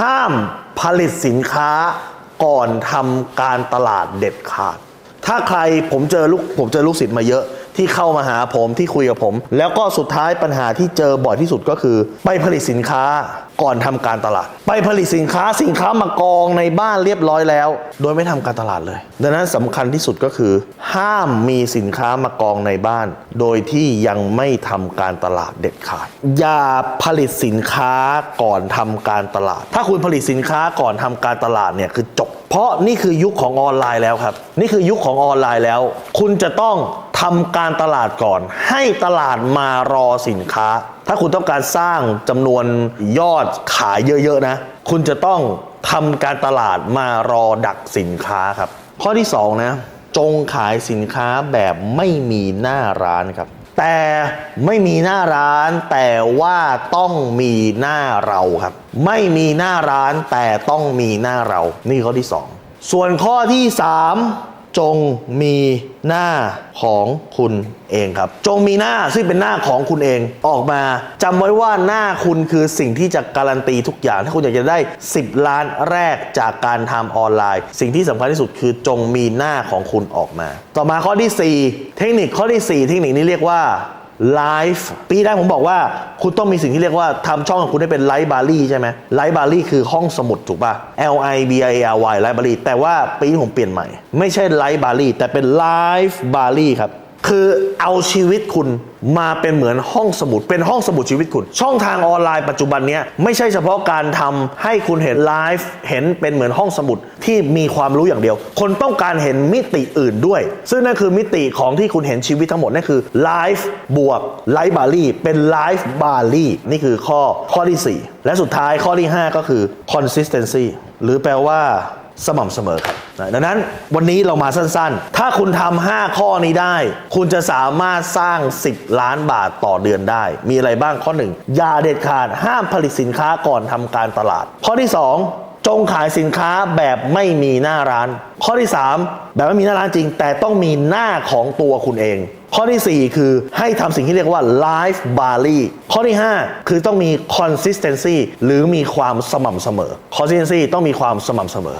ห้ามผลิตสินค้าก่อนทำการตลาดเด็ดขาด ถ้าใครผมเจอลูกผมเจอลูกศิษย์มาเยอะ ที่เข้ามาหาผมที่คุยกับผม แล้วก็สุดท้ายปัญหาที่เจอบ่อยที่สุดก็คือ ไปผลิตสินค้าก่อนทำการตลาด ไปผลิตสินค้าสินค้ามากองในบ้านเรียบร้อยแล้ว โดยไม่ทำการตลาดเลย ดังนั้นสำคัญที่สุดก็คือ ห้ามมีสินค้ามากองในบ้าน โดยที่ยังไม่ทำการตลาดเด็ดขาด อย่าผลิตสินค้าก่อนทำการตลาด ถ้าคุณผลิตสินค้าก่อนทำการตลาดเนี่ยคือจบ เพราะนี่คือยุคของออนไลน์แล้วครับ นี่คือยุคของออนไลน์แล้ว คุณจะต้อง ทำการตลาดก่อน ให้ตลาดมารอสินค้า ถ้าคุณต้องการสร้างจำนวนยอดขายเยอะๆนะ คุณจะต้องทำการตลาดมารอดักสินค้าครับ ข้อที่สองนะจงขายสินค้าแบบไม่มีหน้าร้านครับ แต่ไม่มีหน้าร้าน แต่ว่าต้องมีหน้าเราครับ ไม่มีหน้าร้านแต่ต้องมีหน้าเรา นี่ข้อที่ 2 ส่วนข้อที่ 3 จงมีหน้าของคุณเองครับ จงมีหน้าซึ่งเป็นหน้าของคุณเองออกมาจำไว้ว่าหน้าคุณคือสิ่งที่จะการันตีทุกอย่าง ถ้าคุณอยากจะได้ 10 ล้านแรกจากการทำออนไลน์ สิ่งที่สำคัญที่สุดคือจงมีหน้าของคุณออกมา ต่อมาข้อที่ 4 เทคนิคข้อที่ 4 เทคนิคนี้เรียกว่าไลฟ์ปีแล้วผมบอกว่า คุณต้องมีสิ่งที่เรียกว่าทำช่องของคุณให้เป็นไลฟ์บารี่ใช่ไหมไลฟ์บารี่คือห้องสมุดถูกป่ะ L I B I A R Y ไลฟ์บารี่แต่ว่าปีนี้ผมเปลี่ยนใหม่ ไม่ใช่ไลฟ์บารี่แต่เป็นไลฟ์บารี่ครับ คือเอาชีวิตคุณมาเป็นเหมือนห้องสมุด เป็นห้องสมุดชีวิตคุณ ช่องทางออนไลน์ปัจจุบันนี้ไม่ใช่เฉพาะการทำให้คุณเห็นไลฟ์เห็นเป็นเหมือนห้องสมุดที่มีความรู้อย่างเดียว คนต้องการเห็นมิติอื่นด้วย ซึ่งนั่นคือมิติของที่คุณเห็นชีวิตทั้งหมดนั่นคือไลฟ์บวกไลฟ์บารี่เป็นไลฟ์บารี่นี่คือข้อข้อที่ 4 และสุดท้ายข้อที่ 5 ก็คือ consistency หรือแปลว่าสม่ำเสมอครับ ดังนั้นวันนี้เรามาสั้นๆ ถ้าคุณทำ5ข้อนี้ได้ คุณจะสามารถสร้าง 10 ล้านบาทต่อเดือนได้ มีอะไรบ้างข้อ 1 อย่าเด็ดขาดห้ามผลิตสินค้าก่อนทำการตลาด ข้อที่ 2 จงขายสินค้าแบบไม่มีหน้าร้าน ข้อที่ 3 แบบไม่มีหน้าร้านจริง แต่ต้องมีหน้าของตัวคุณเองข้อที่ 4 คือให้ทำสิ่งที่เรียกว่า life b a r l y ข้อที่ 5 คือต้องมี consistency หรือมีความสม่ำเสมอ consistency ต้องมีความสม่ำเสมอ